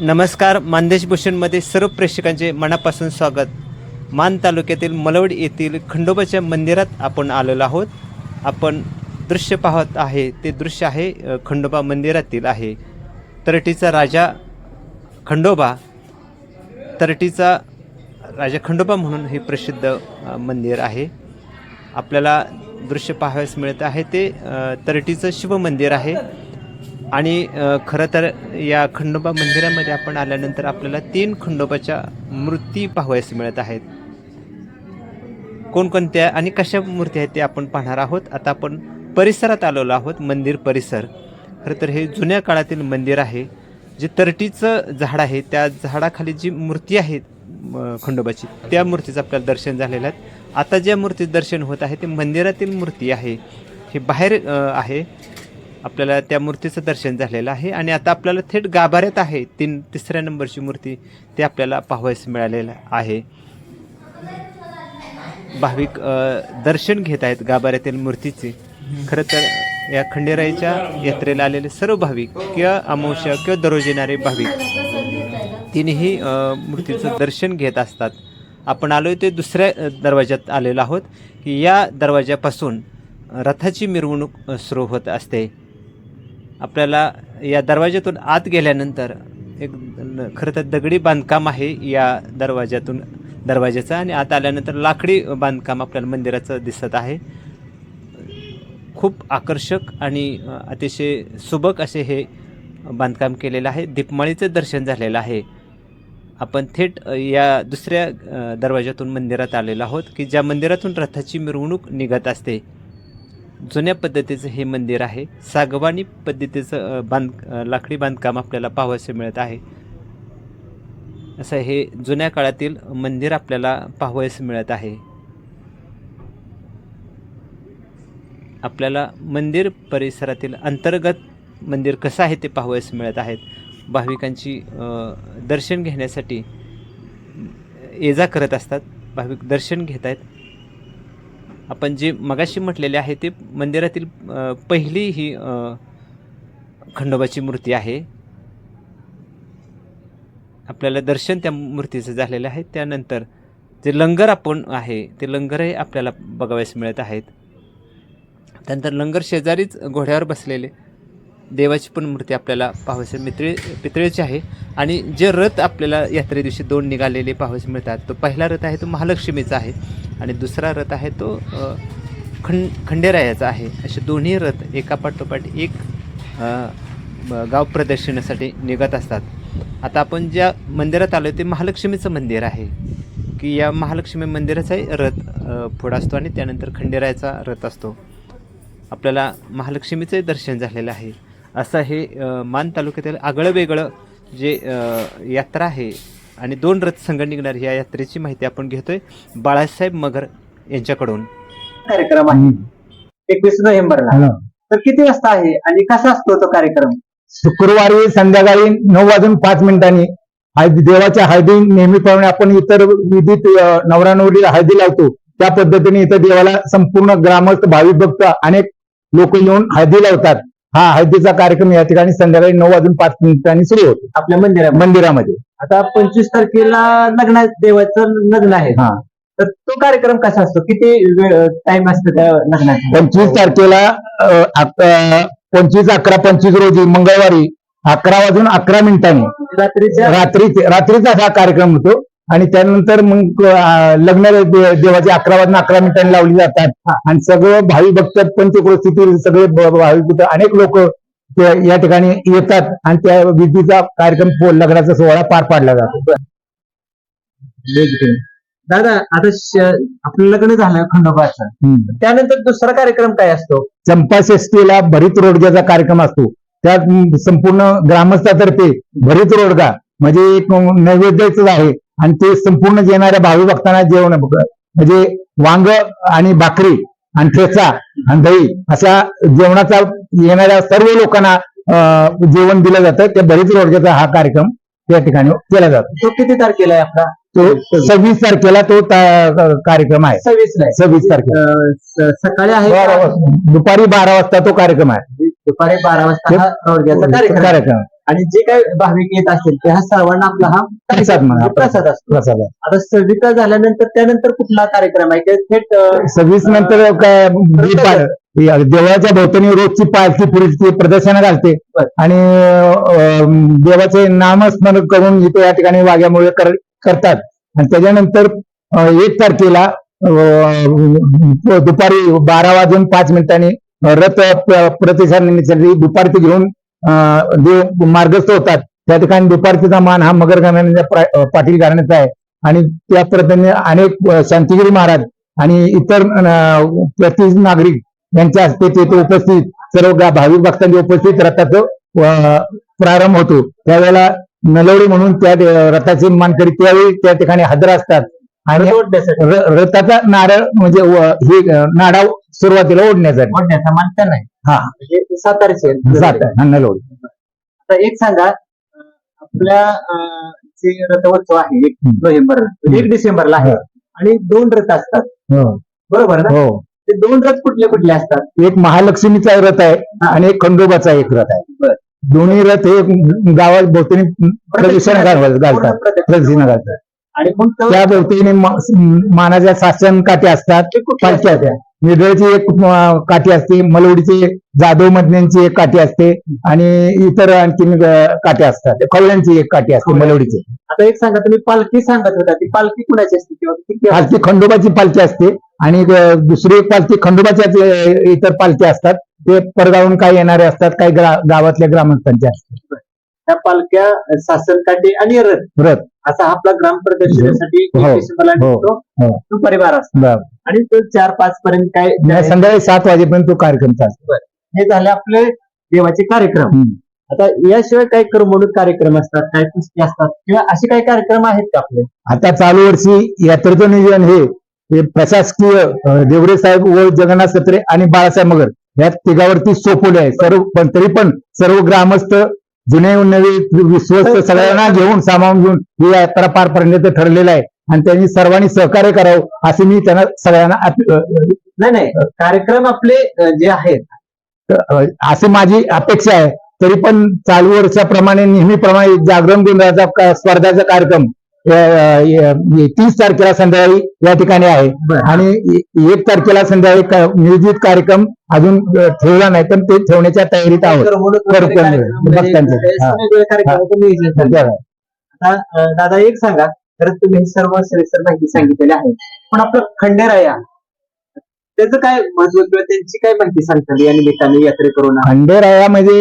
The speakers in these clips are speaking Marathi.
नमस्कार मानदेश भूषणमध्ये सर्व प्रेक्षकांचे मनापासून स्वागत. मान तालुक्यातील मलवड येथील खंडोबाच्या मंदिरात आपण आलेलो आहोत. आपण दृश्य पाहत आहे ते दृश्य आहे खंडोबा मंदिरातील आहे. तरटीचा राजा खंडोबा तरटीचा राजा खंडोबा म्हणून हे प्रसिद्ध मंदिर आहे. आपल्याला दृश्य पाहावयास मिळत आहे ते तरटीचं शिवमंदिर आहे. आणि खरं तर या खंडोबा मंदिरामध्ये आपण आल्यानंतर आपल्याला तीन खंडोबाच्या मूर्ती पाहावयास मिळत आहेत. कोणकोणत्या आणि कशा मूर्ती आहेत ते आपण पाहणार आहोत. आता आपण परिसरात आलेलो आहोत मंदिर परिसर. खरं तर हे जुन्या काळातील मंदिर आहे. जे तरटीचं झाड आहे त्या झाडाखाली जी मूर्ती आहे खंडोबाची त्या मूर्तीचं आपल्याला दर्शन झालेलं आहे. आता ज्या मूर्तीचं दर्शन होत आहे ते मंदिरातील मूर्ती आहे. हे बाहेर आहे. आपल्याला त्या मूर्तीचं दर्शन झालेलं आहे आणि आता आपल्याला थेट गाभाऱ्यात आहे. तीन तिसऱ्या नंबरची मूर्ती ते आपल्याला पाहावयास मिळालेलं आहे. भाविक दर्शन घेत आहेत गाभाऱ्यातील मूर्तीचे. खरं तर या खंडेराईच्या यात्रेला आलेले सर्व भाविक किंवा अमावस्या किंवा दररोज येणारे भाविक तिन्ही मूर्तीचं दर्शन घेत असतात. आपण आलो ते दुसऱ्या दरवाज्यात आलेलो आहोत की या दरवाज्यापासून रथाची मिरवणूक सुरू होत असते. आपल्याला या दरवाज्यातून आत गेल्यानंतर एक खरं तर दगडी बांधकाम आहे या दरवाज्यातून दरवाज्याचं. आणि आत आल्यानंतर लाकडी बांधकाम आपल्याला मंदिराचं दिसत आहे. खूप आकर्षक आणि अतिशय सुबक असे हे बांधकाम केलेलं आहे. दीपमाळीचं दर्शन झालेलं आहे. आपण थेट या दुसऱ्या दरवाज्यातून मंदिरात आलेलो आहोत की ज्या मंदिरातून रथाची मिरवणूक निघत असते जुन्या पद्धतीचं हे मंदिर आहे. सागवानी पद्धतीचं बांध लाकडी बांधकाम आपल्याला पाहावयास मिळत आहे. असं हे जुन्या काळातील मंदिर आपल्याला पाहावयास मिळत आहे. आपल्याला मंदिर परिसरातील अंतर्गत मंदिर कसं आहे ते पाहावयास मिळत आहेत भाविकांची दर्शन घेण्यासाठी ये जा करत असतात भाविक दर्शन घेत आहेत आपण जे मगाशी म्हटलेले आहे ते मंदिरातील पहिली ही खंडोबाची मूर्ती आहे. आपल्याला दर्शन त्या मूर्तीचं झालेलं आहे. त्यानंतर जे लंगर आपण आहे ते लंगरही आपल्याला बघावयास मिळत आहेत. त्यानंतर लंगर शेजारीच घोड्यावर बसलेले. देवाची पण मूर्ती आपल्याला पाहावयास मित्रे पितळेची आहे. आणि जे रथ आपल्याला यात्रे दिवशी दोन निघालेले पाहावयास मिळतात. तो पहिला रथ आहे तो महालक्ष्मीचा आहे. आणि दुसरा रथ आहे तो खंड खंडेरायाचा आहे. असे दोन्ही रथ एका पाठोपाठ एक गाव प्रदर्शनासाठी निघत असतात. आता आपण ज्या मंदिरात आलो ते महालक्ष्मीचं मंदिर आहे. की या महालक्ष्मी मंदिराचाही रथ अ, पुढं असतो आणि त्यानंतर खंडेरायाचा रथ असतो. आपल्याला महालक्ष्मीचंही दर्शन झालेलं आहे. असं हे मान तालुक्यातील आगळं वेगळं जे यात्रा आहे आणि दोन रथ संघ निघणार या यात्रेची माहिती आपण घेतोय. बाळासाहेब मगर यांच्याकडून. कार्यक्रम आहे. एकवीस नोव्हेंबरला. तर किती वाजता आहे आणि कसा असतो तो कार्यक्रम? शुक्रवारी संध्याकाळी नऊ वाजून पाच मिनिटांनी हळदी देवाच्या हळदी नेहमीप्रमाणे आपण इतर विधीत नवरा नवरीला हळदी लावतो. त्या पद्धतीने इथं देवाला संपूर्ण ग्रामस्थ भाविक भक्त अनेक लोक येऊन हळदी लावतात. हा हळदीचा कार्यक्रम या ठिकाणी संध्याकाळी नऊ वाजून पाच मिनिटांनी सुरू होतो. आपल्या मंदिरामध्ये. मंदिरामध्ये. आता पंचवीस तारखेला लग्न देवाचं लग्न आहे. हा. तर तो कार्यक्रम कसा असतो? किती टाइम असतो त्या लग्नाचा? पंचवीस तारखेला पंचवीस अकरा पंचवीस रोजी मंगळवारी अकरा वाजून अकरा मिनिटांनी रात्रीच्या? रात्री रात्रीचा हा कार्यक्रम होतो. आणि त्यानंतर मग लग्न देवाची अकरा वाजून अकरा मिनिटांनी लावली जातात. आणि सगळं भावी भक्त पंचक्रोशीतील सगळे ब- भाविक अनेक लोक या ठिकाणी येतात आणि त्या विधीचा कार्यक्रम लग्नाचा सोहळा पार पाडला जातो. दादा आता आपलं लग्न झालं खंडोबाचं. त्यानंतर दुसरा कार्यक्रम काय असतो? चंपा षष्टीला भरीत रोडग्याचा कार्यक्रम असतो. त्यात संपूर्ण ग्रामस्थातर्फे भरीत रोडगा म्हणजे एक नैवेद्याच आहे. आणि ते संपूर्ण येणाऱ्या भावी भक्तांना जेवण म्हणजे वांग आणि भाकरी आणि ठेचा आणि दही अशा जेवणाचा येणाऱ्या सर्व लोकांना जेवण दिलं जातं. त्या भरीत रोडग्याचा हा कार्यक्रम त्या ठिकाणी केला जातो. तो किती तारखेला आहे आपला? तो सव्वीस तारखेला तो कार्यक्रम आहे. सव्वीस. सव्वीस तारखेला. सकाळी आहे दुपारी बारा वाजता तो कार्यक्रम आहे. दुपारी बारा वाजता. कार्यक्रम. आणि जे काय भाविक येत असतील ते हा सर्वांना आपला हा प्रसाद म्हणा. प्रसाद असतो प्रसाद आहे. आता सविता झाल्यानंतर त्यानंतर कुठला कार्यक्रम आहे की थेट अं, सव्वीस नंतर काय देवाच्या भोवतणी रोजची पालखी पुरीची प्रदर्शन घालते बर. आणि अं, देवाचे नामस्मरण करून इथे या ठिकाणी वाघ्यामुळे कर- करतात आणि त्याच्यानंतर अं, एक तारखेला अं, दुपारी बारा वाजून पाच मिनिटांनी रथ प- प्रतिष्ठानिसाठी दुपारती घेऊन अं, देव मार्गस्थ होतात. त्या ठिकाणी दुपारतीचा मान हा मगर घराण्याचा प्रा- अं, पाटील घराण्याचा आहे. आणि त्या पद्धतीने अनेक शांतिगिरी महाराज आणि इतर प्रतिष्ठित नागरिक यांच्या हस्ते तेथे उपस्थित सर्व भाविक भक्तांची उपस्थित रथाचं प्रारंभ होतो. त्यावेळेला नलवडी म्हणून त्या रथाचे मानकरी त्यावेळी त्या ठिकाणी हजर असतात. आणि रथाचा नारळ म्हणजे हे नाडा सुरुवातीला ओढण्यासाठी. ओढण्याचा मान त्यांना आहे हा. म्हणजे सातारचे आहेत. हा, आता एक सांगा अं, आपल्या अं, जे रथोत्सव आहे एक हम्म. नोव्हेंबर एक डिसेंबरला आहे हो. आणि दोन रथ असतात. हो. बरोबर ना? हो. ते दोन रथ कुठले कुठले असतात? एक महालक्ष्मीचा रथ आहे आणि एक खंडोबाचा एक रथ आहे. बर. दोन्ही रथ हे गावात भोवतणी प्रदक्षिणा घाल- घालतात. पूर्ण प्रदक्षिणा. प्रदक्षिणा घालतात. आणि मग तो- त्या भोवतीने मा- मानाच्या शासन काठी असतात ते कुठले पालख्या असतात? त्या निडळची एक काठी असते मलवडीची जाधव मधन्यांची एक काठी असते आणि इतर आणखीन अं, काठी असतात. कवळ्यांची एक काठी असते मलवडीची. आता एक सांगा तुम्ही पालखी सांगत होता. ती पालखी कुणाची असते किंवा पालखी खंडोबाची पालखी असते आणि दुसरी एक पालखी खंडोबाच्याच अं, इतर पालखी असतात. ते परगावून काही येणारे असतात काही गावातल्या ग्रामस्थांचे असतात. त्या पालख्या सासनकाठी आणि रथ. रथ. असा आपला ग्राम प्रदर्शनासाठी हो, डिसेंबरला हो, निघतो हो. दुपारी बारा वाजता बरं. आणि तो चार पाच पर्यंत काय नाही, संध्याकाळी सात वाजेपर्यंत तो कार्यक्रम चालतो. हे झाले आपले देवाचे कार्यक्रम. हम्म. आता याशिवाय काही करमणूक कार्यक्रम असतात काही कुस्ती असतात किंवा असे काही कार्यक्रम आहेत का आपले? आता चालू वर्षी यात्रेचं नियोजन हे हे प्रशासकीय अं, देवरे साहेब व जगन्नाथ सत्रे आणि बाळासाहेब मगर या तिघावरती सोपवले आहे. सर्व पण तरी पण सर्व ग्रामस्थ जुने नवे विश्वस्त सगळ्यांना घेऊन सामावून घेऊन ही यात्रा पार पाडण्याचं ठरलेलं आहे. आणि त्यांनी सर्वांनी सहकार्य करावं असे मी त्यांना सगळ्यांना नाही नाही कार्यक्रम आपले जे आहेत. अं, अशी माझी अपेक्षा आहे. तरी पण चालू वर्षाप्रमाणे नेहमीप्रमाणे जागरण गोंधळाचा स्पर्धाचा कार्यक्रम तीस तारखेला संध्याकाळी या ठिकाणी आहे. आणि एक तारखेला संध्याकाळी नियोजित कार्यक्रम अजून ठेवला नाही पण ते ठेवण्याच्या तयारीत आहोत. म्हणजे. हा. दादा एक सांगा खरंच तुम्ही सर्व सविस्तर माहिती सांगितलेली आहे. पण आपलं खंडेराया त्याचं काय महत्त्व किंवा त्यांची काय माहिती सांगताल या निमित्ताने यात्रे करून खंडेराया म्हणजे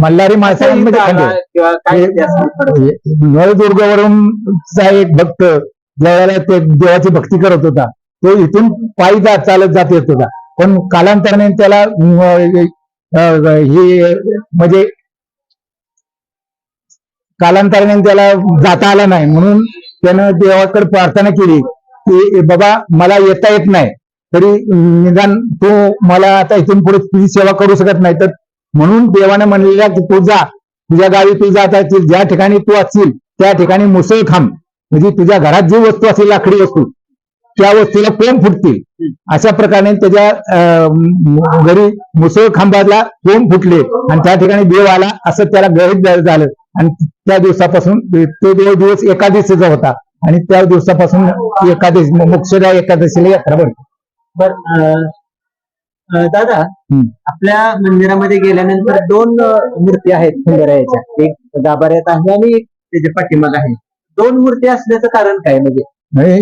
मल्हारी माणसांमध्ये खंडे किंवा काय इतिहास? नळदुर्गावरून एक भक्त ज्यावेळेला ते देवाची भक्ती करत होता तो इथून पायी जात चालत जात येत होता. पण कालांतराने त्याला हे म्हणजे कालांतराने त्याला जाता आला नाही. म्हणून त्यानं देवाकडे प्रार्थना केली की बाबा मला येता येत नाही. तरी निदान तू मला आता इथून पुढे तुझी सेवा करू शकत नाही. तर म्हणून देवाने म्हणलेला की तू जा. तुझ्या गावी तू जात असशील ज्या ठिकाणी तू असशील त्या ठिकाणी मुसळ खांब. म्हणजे तुझ्या घरात जी वस्तू असेल लाकडी वस्तू त्या वस्तूला कोंब फुटतील? अशा प्रकारे त्याच्या अं, घरी मुसळ खांबाला कोंब फुटले? आणि त्या ठिकाणी देव आला असं त्याला गहित झालं. आणि त्या दिवसापासून तो देव दिवस एकादशीचा होता. आणि त्या दिवसापासून एकादशी मोक्षदा एकादशीला यात्रा भरते बर दादा हम्म. आपल्या मंदिरामध्ये गेल्यानंतर दोन अं, मूर्ती आहेत खंडेरायाच्या. एक गाभाऱ्यात आहे आणि एक त्याच्या पाठीमाग आहे. दोन मूर्ती असण्याचं कारण काय म्हणजे? नाही,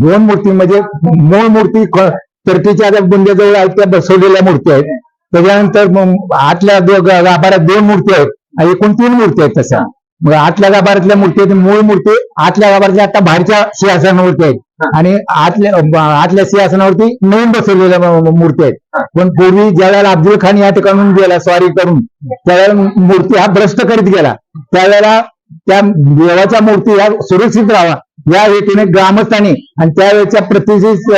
दोन मूर्ती म्हणजे मूळ मूर्ती क- त्या बुंद्याजवळ आहेत त्या बसवलेल्या मूर्ती आहेत. त्याच्यानंतर मग आतल्या दो- ग- गाभाऱ्यात दोन मूर्ती आहेत आणि एकूण तीन मूर्ती आहेत तशा. मग आतल्या गाभाऱ्यातल्या मूर्ती आहेत मूळ मूर्ती आतल्या गाभाऱ्यातल्या आता बाहेरच्या सिंहासनावरती आहेत. आणि आतल्या आतल्या सिंहासनावरती नवीन बसवलेल्या मूर्ती आहेत. पण पूर्वी ज्या वेळेला अफजल खान या ठिकाणून गेला स्वारी करून त्यावेळेला मूर्ती हा भ्रष्ट करीत गेला. त्यावेळेला त्या देवाच्या मूर्ती ह्या सुरक्षित राहावा या हेतूने ग्रामस्थांनी आणि त्यावेळेच्या प्रतिष्ठित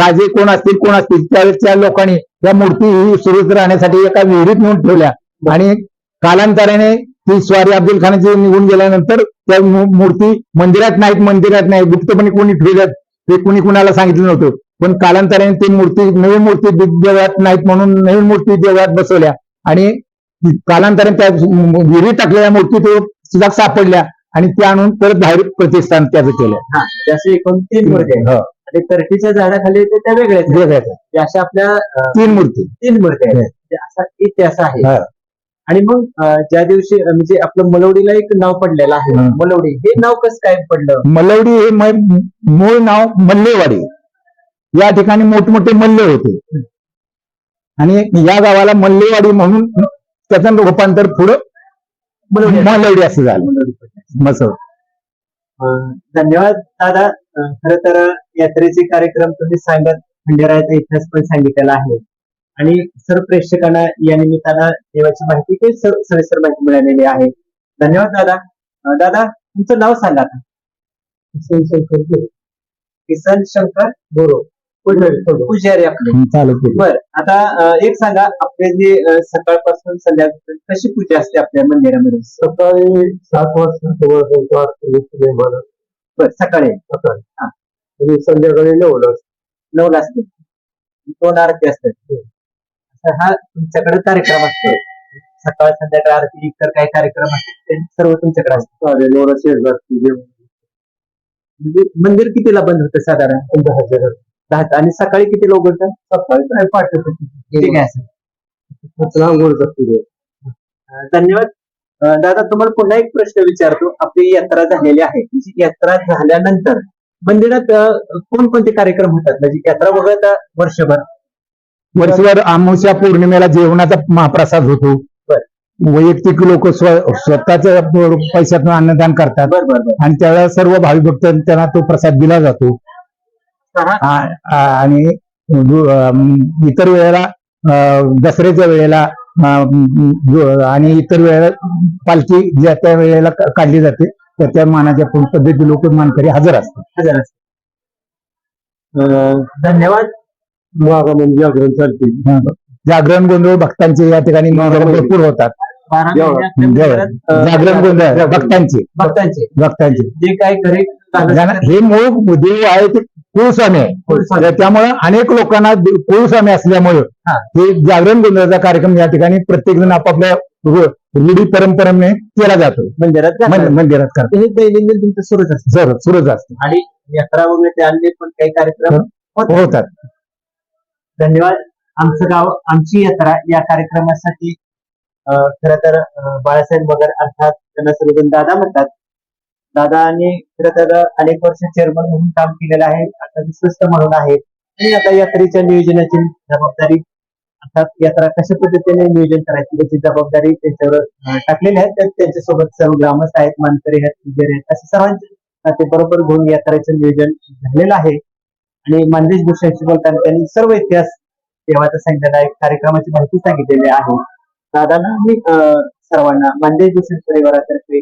राजे कोण असतील कोण असतील त्यावेळेच्या लोकांनी त्या मूर्ती ही सुरक्षित राहण्यासाठी एका विहिरीत नेऊन ठेवल्या. आणि कालांतराने ती स्वारी अब्दुल खानाची निघून गेल्यानंतर त्या मूर्ती मंदिरात नाहीत मंदिरात नाही गुप्तपणे कोणी ठेवल्यात ते कोणी कुणाला सांगितलं नव्हतं पण कालांतराने ती मूर्ती नवीन मूर्ती देवळात नाहीत म्हणून नवीन मूर्ती देवळात बसवल्या आणि कालांतराने त्या विहिरी टाकलेल्या मूर्ती तो सुद्धा सापडल्या आणि त्या आणून परत बाहेर प्रतिष्ठान त्याचं केलं हा जसे एकूण तीन मूर्ती आहेत हो, आणि तरटीच्या झाडाखाली ते त्या. वेगळ्याच आहे. ते अशा आपल्या तीन मूर्ती तीन मूर्ती आहेत हो. म्हणजे असा इतिहास आहे हा. आणि मग ज्या दिवशी म्हणजे आपलं मलवडीला एक नाव पडलेलं आहे. मलवडी हे नाव कसं काय पडलं? मलवडी हे मूळ नाव मल्लेवाडी. या ठिकाणी मोठमोठे मल्ले होते. आणि या गावाला मल्लेवाडी म्हणून त्याचं रूपांतर पुढं मलवडी असं झालं. अं, धन्यवाद दादा. खर तर यात्रेचे कार्यक्रम तुम्ही सांगत खंडेरायाचा इतिहास पण सांगितलेला आहे. आणि सर्व प्रेक्षकांना या निमित्तानं देवाची माहिती सव- सविस्तर माहिती मिळालेली आहे. धन्यवाद दादा. दादा तुमचं नाव सांगा आता. किसन शंकर बोरो. पुजारी आपले. बर आता एक सांगा आपले जे सकाळपासून संध्याकाळपर्यंत कशी पूजा असते आपल्या मंदिरामध्ये? सकाळी सात वाजता बर सकाळी. आणि संध्याकाळी नऊला नऊला असते. दोन आरती असतात. तर हा तुमच्याकडे कार्यक्रम असतो. सकाळ संध्याकाळ आरती इतर काही कार्यक्रम असतात ते सर्व तुमच्याकडे असतात. म्हणजे मंदिर कितीला बंद होतं साधारण? दहा आणि सकाळी कितीला उघडतं सकाळी काय अं, धन्यवाद. दादा तुम्हाला पुन्हा एक प्रश्न विचारतो. आपली यात्रा झालेली आहे. यात्रा झाल्यानंतर मंदिरात कोणकोणते कार्यक्रम होतात? म्हणजे यात्रा वगळता वर्षभर? वर्षभर अमावस्या पौर्णिमेला जेवणाचा महाप्रसाद होतो. वैयक्तिक लोक स्वतःच्या पैशातून अन्नदान करतात. आणि त्यावेळेला सर्व भाविक भक्त त्यांना तो प्रसाद दिला जातो. हा, आणि इतर वेळेला दसऱ्याच्या वेळेला आणि इतर वेळेला पालखी ज्या त्या वेळेला काढली जाते तर त्या मानाच्या पद्धती लोक मानकरी हजर असतात. धन्यवाद. म्हणजे जागरण चालते जागरण गोंधळ भक्तांचे या ठिकाणी भरपूर होतात. जागरण गोंधळ भक्तांचे. भक्तांचे. भक्तांचे. जे काही घालत ज्यांना- हे मूळ देव आहे ते कुळस्वामी आहे. त्यामुळे अनेक लोकांना कुळस्वामी असल्यामुळे हा. हे जागरण गोंधळाचा कार्यक्रम या ठिकाणी प्रत्येक जण आपापल्या रूढी परंपरेने केला जातो. मंदिरात. मंदिरात करतात हे दैनंदिन तुमचं सुरूच असतं. सुरूच असते. आणि यात्रा वगैरे ते अन्य पण काही कार्यक्रम होतात. धन्यवाद. आमचं गाव आमची यात्रा या कार्यक्रमासाठी अं, तर बाळासाहेब मगर अर्थात त्यांना सर्वजण दादा म्हणतात. दादानी खरं तर अनेक वर्ष चेअरमन म्हणून काम केलेलं आहे. आता विश्वस्त म्हणून आहे. आणि आता यात्रेच्या नियोजनाची जबाबदारी अर्थात यात्रा कशा पद्धतीने नियोजन करायची याची जबाबदारी त्यांच्यावर टाकलेली आहे. तर त्यांच्यासोबत सर्व ग्रामस्थ आहेत मानकरी आहेत आहेत असे सर्वांचे ते बरोबर घेऊन यात्रेचं नियोजन झालेलं आहे. आणि मानदेश भूषणशी बोलताना त्यांनी सर्व इतिहास देवाचा सांगितलेला आहे कार्यक्रमाची माहिती सांगितलेली आहे. दादाला मी अं, सर्वांना मानदेश भूषण परिवारातर्फे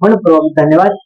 मनपूर्वक धन्यवाद.